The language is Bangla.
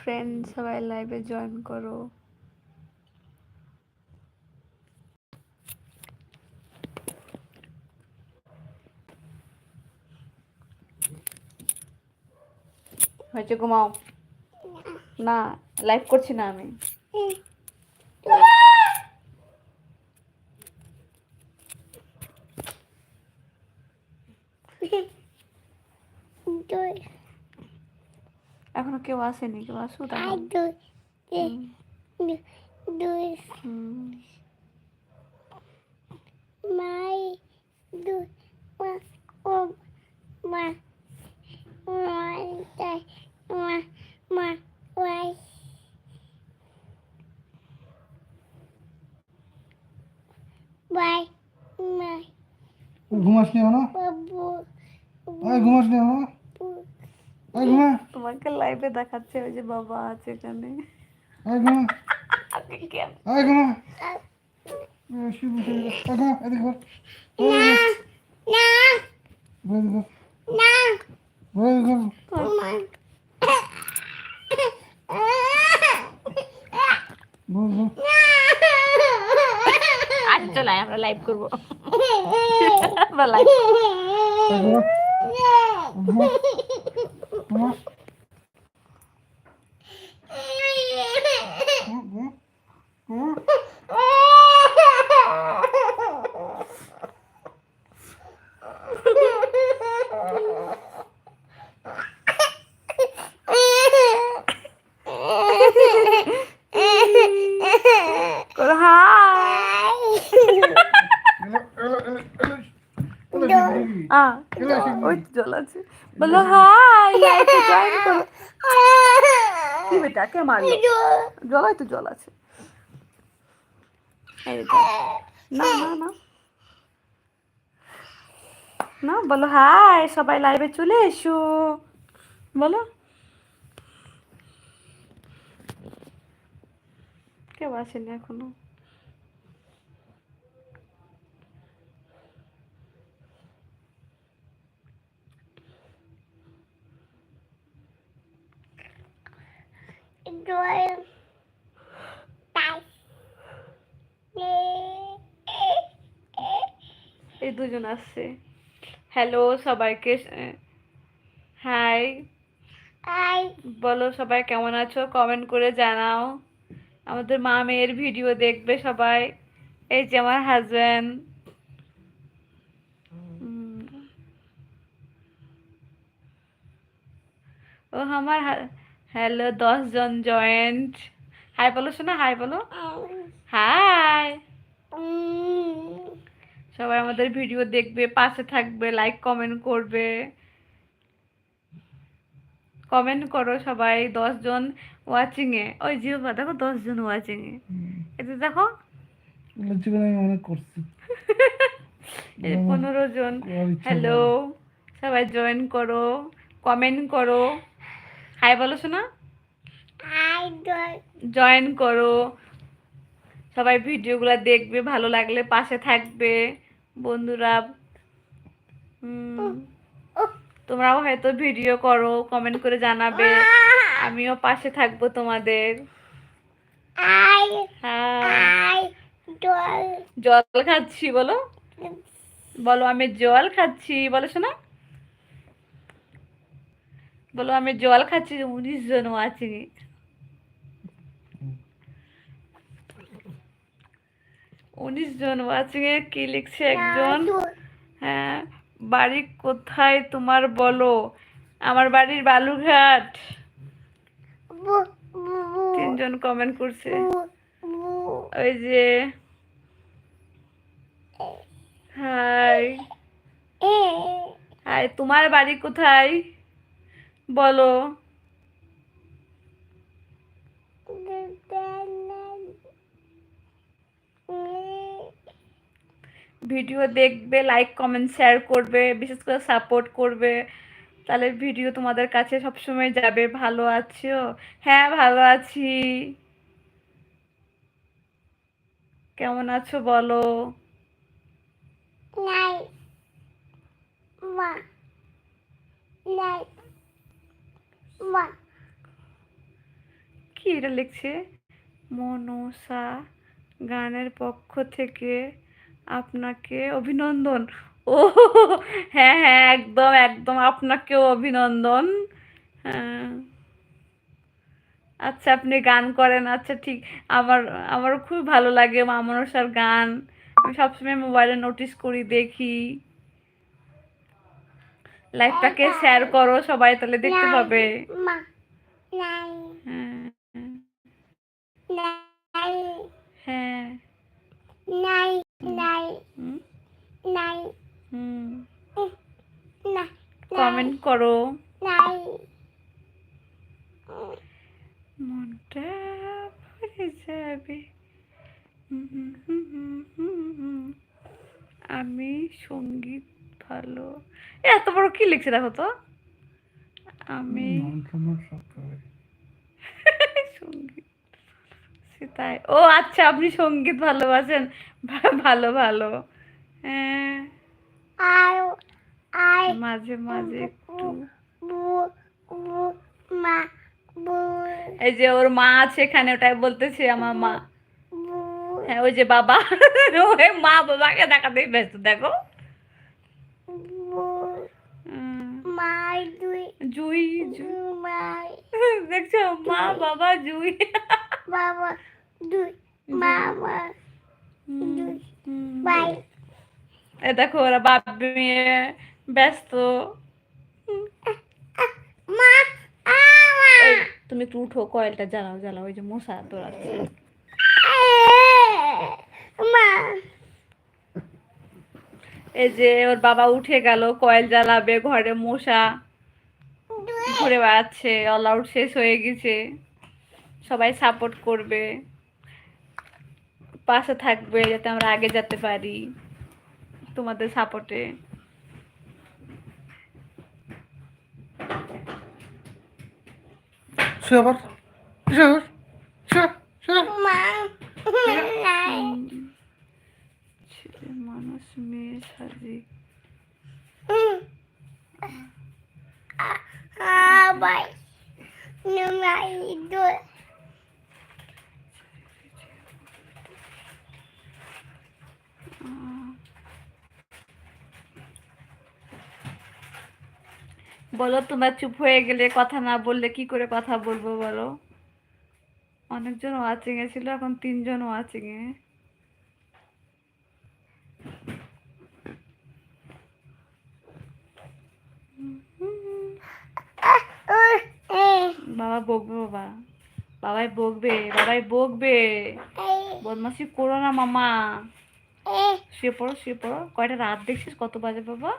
ফ্রেন্ড সবাই লাইভে জয়েন করো। হয়েছে ঘুমাও। না। লাইভ করছি না আমি দুই এখনও কেউ আসেনি কেউ দুই মাই দুই মা ও তাই মা মা ওয়াই বাই মাই ঘুমাস নি এখনও? ঘুমাস নি এখনও? ঘুমা। তোমাকে লাইভে দেখাচ্ছে ওই যে বাবা আছে এখানে। আগে কেন? ওই ঘুমা ওই শুভ শুভ ওই ঘুমা এদিকে ঘর ওই না ঘর ঘর না ওই ঘর মা ঘর ঘর আজ চলে আয়, আমরা লাইভ করব আমরা লাইভ ওই ঘর ঘুমা ঘুমা ঘুমা ঘুমা করো হাই এলো এলো এলো এলো আ ওই জল আছে। বলো হাই লাইভে জয়েন করো। কি বেটা কে মারলো? জলাই তো জল আছে। না না না। না বলো হাই সবাই লাইভে চলে এসো। বলো। কেউ আসেনি এখনও। এই দুজন আসছে। হ্যালো সবাইকে হাই Ai. বলো সবাই কেমন আছো? কমেন্ট করে জানাও। আমাদের মা মেয়ের ভিডিও দেখবে সবাই। এই যে আমার হাজব্যান্ড ও আমার হ্যালো দশ জন জয়েন্ট হাই বলো শোনা হাই বলো। হাই সবাই আমাদের ভিডিও দেখবে পাশে থাকবে লাইক কমেন্ট করবে। কমেন্ট করো সবাই দশ জন ওয়াচিং এ। ওই জিও বা দেখো দশ জন ওয়াচিং এ। এতে দেখো। জীবনে আমি অনেক করছি। পনেরো জন। হ্যালো সবাই জয়েন করো কমেন্ট করো। হাই বলো শোনা। জয়েন করো। সবাই ভিডিওগুলো দেখবে ভালো লাগলে পাশে থাকবে। বন্ধুরা তোমরাও হয়তো ভিডিও করো কমেন্ট করে জানাবে। আমিও পাশে থাকব তোমাদের. হ্যাঁ। জল। খাচ্ছি বলো। বলো আমি জল খাচ্ছি বলো শোনা। বলো আমি জল খাচ্ছি উনিশ জন আছে উনিশ জন। ওয়াচিং এ কি লিখছে একজন? হ্যাঁ বাড়ি কোথায় তোমার বলো? আমার বাড়ির বালুঘাট. তিনজন কমেন্ট করছে. ওই যে হাই. হাই তোমার বাড়ি কোথায়? বলো। ভিডিও দেখবে লাইক কমেন্ট শেয়ার করবে বিশেষ করে সাপোর্ট করবে। তাহলে ভিডিও তোমাদের কাছে সবসময় যাবে। ভালো আছো? হ্যাঁ ভালো আছি। কেমন আছো বলো. কি এটা লিখছে? মনসা গানের পক্ষ থেকে আপনাকে অভিনন্দন। ও হ্যাঁ হ্যাঁ একদম একদম আপনাকেও অভিনন্দন। হ্যাঁ। আচ্ছা আপনি গান করেন আচ্ছা ঠিক। আমার আমার খুব ভালো লাগে মা মনসার গান। আমি সবসময় মোবাইলে নোটিস করি দেখি। লাইভটাকে শেয়ার করো সবাই তাহলে দেখতে পাবে। নাই হ্যাঁ। নাই হ্যাঁ নাই নাই হুম, নাই হুম না কমেন্ট করো। নাই মনটা ভরে যাবে। আমি সংগীত ভালো। এ, এত বড় কি লিখছে দেখো তো? আমি সংগীত সে তাই। ও আচ্ছা আপনি সংগীত ভালোবাসেন। ভালো ভালো। হ্যাঁ। মাঝে মাঝে একটু। এই যে ওর মা আছে এখানে ওটাই বলতেছে আমার মা। হ্যাঁ ওই যে বাবা। ওই মা বাবাকে দেখাতেই ব্যস্ত দেখো। জুই। জুই দেখছ মা বাবা জুই। বাবা দুই হুম, দুই বাই। এ দেখো ওরা বাপ মেয়ে ব্যস্ত। মা তুমি একটু উঠো কয়েলটা জ্বালাও জ্বালাও ওই যে মশা তোলাচ্ছে মা। এই যে ওর বাবা উঠে গেল কয়েল জ্বালাবে ঘরে মশা ঘুরে বেড়াচ্ছে অল আউট শেষ হয়ে গেছে। সবাই সাপোর্ট করবে পাশে থাকবে যাতে আমরা আগে যেতে পারি তোমাদের সাপোর্টে আবার ছেলে মানুষ মেয়ে সাজি বাই নাই দুই বলো তোমরা চুপ হয়ে গেলে কথা না বললে কি করে কথা বলব বলো? অনেকজন ওয়াচিং এ ছিল, এখন তিনজন ওয়াচিং এ। বাবা বকবে বাবা। বাবাই বকবে বাবাই বকবে। বদমাসি করো না মামা। শুয়ে পড়ো শুয়ে পড়ো। কয়টা রাত দেখছিস? কত বাজে বাবা?